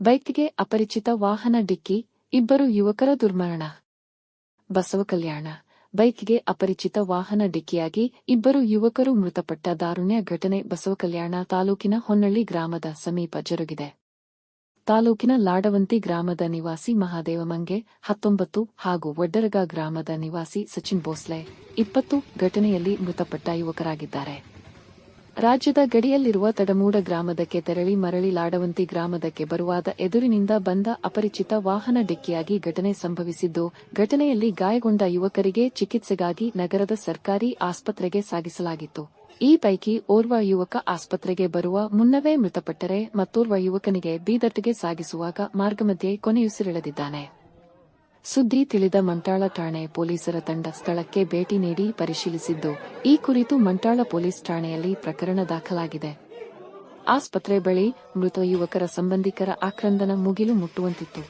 ಬೈಕ್ಗೆ ಅಪರಿಚಿತ ವಾಹನ ಡಿಕ್ಕಿ, ಇಬ್ಬರು ಯುವಕರ ದುರ್ಮರಣ. ಬಸವಕಲ್ಯಾಣ ಬೈಕ್ಗೆ ಅಪರಿಚಿತ ವಾಹನ ಡಿಕ್ಕಿಯಾಗಿ ಇಬ್ಬರು ಯುವಕರು ಮೃತಪಟ್ಟ ದಾರುಣ್ಯ ಘಟನೆ ಬಸವಕಲ್ಯಾಣ ತಾಲೂಕಿನ ಹೊನ್ನಳ್ಳಿ ಗ್ರಾಮದ ಸಮೀಪ ಜರುಗಿದೆ. ತಾಲೂಕಿನ ಲಾಡವಂತಿ ಗ್ರಾಮದ ನಿವಾಸಿ ಮಹಾದೇವ ಮಂಗೆ, ಹತ್ತೊಂಬತ್ತು ಹಾಗೂ ವಡ್ಡರಗ ಗ್ರಾಮದ ನಿವಾಸಿ ಸಚಿನ್ ಭೋಸ್ಲೆ ಇಪ್ಪತ್ತು ಘಟನೆಯಲ್ಲಿ ಮೃತಪಟ್ಟ ಯುವಕರಾಗಿದ್ದಾರೆ. ರಾಜ್ಯದ ಗಡಿಯಲ್ಲಿರುವ ತಡಮೂಡ ಗ್ರಾಮದಕ್ಕೆ ತೆರಳಿ ಮರಳಿ ಲಾಡವಂತಿ ಗ್ರಾಮದಕ್ಕೆ ಬರುವಾದ ಎದುರಿನಿಂದ ಬಂದ ಅಪರಿಚಿತ ವಾಹನ ಡಿಕ್ಕಿಯಾಗಿ ಘಟನೆ ಸಂಭವಿಸಿದ್ದು, ಘಟನೆಯಲ್ಲಿ ಗಾಯಗೊಂಡ ಯುವಕರಿಗೆ ಚಿಕಿತ್ಸೆಗಾಗಿ ನಗರದ ಸರ್ಕಾರಿ ಆಸ್ಪತ್ರೆಗೆ ಸಾಗಿಸಲಾಗಿತ್ತು. ಈ ಪೈಕಿ ಓರ್ವ ಯುವಕ ಆಸ್ಪತ್ರೆಗೆ ಬರುವ ಮುನ್ನವೇ ಮೃತಪಟ್ಟರೆ ಮತ್ತೋರ್ವ ಯುವಕನಿಗೆ ಬೀದರ್ಗೆ ಸಾಗಿಸುವಾಗ ಮಾರ್ಗಮಧ್ಯೆ ಕೊನೆಯುಸಿರೆಳೆದಿದ್ದಾನೆ. ಸುದ್ದಿ ತಿಳಿದ ಮಂಟಾಳ ಠಾಣೆ ಪೊಲೀಸರ ತಂಡ ಸ್ಥಳಕ್ಕೆ ಭೇಟಿ ನೀಡಿ ಪರಿಶೀಲಿಸಿದ್ದು, ಈ ಕುರಿತು ಮಂಟಾಳ ಪೊಲೀಸ್ ಠಾಣೆಯಲ್ಲಿ ಪ್ರಕರಣ ದಾಖಲಾಗಿದೆ. ಆಸ್ಪತ್ರೆ ಬಳಿ ಮೃತ ಯುವಕರ ಸಂಬಂಧಿಕರ ಆಕ್ರಂದನ ಮುಗಿಲು ಮುಟ್ಟುವಂತಿತ್ತು.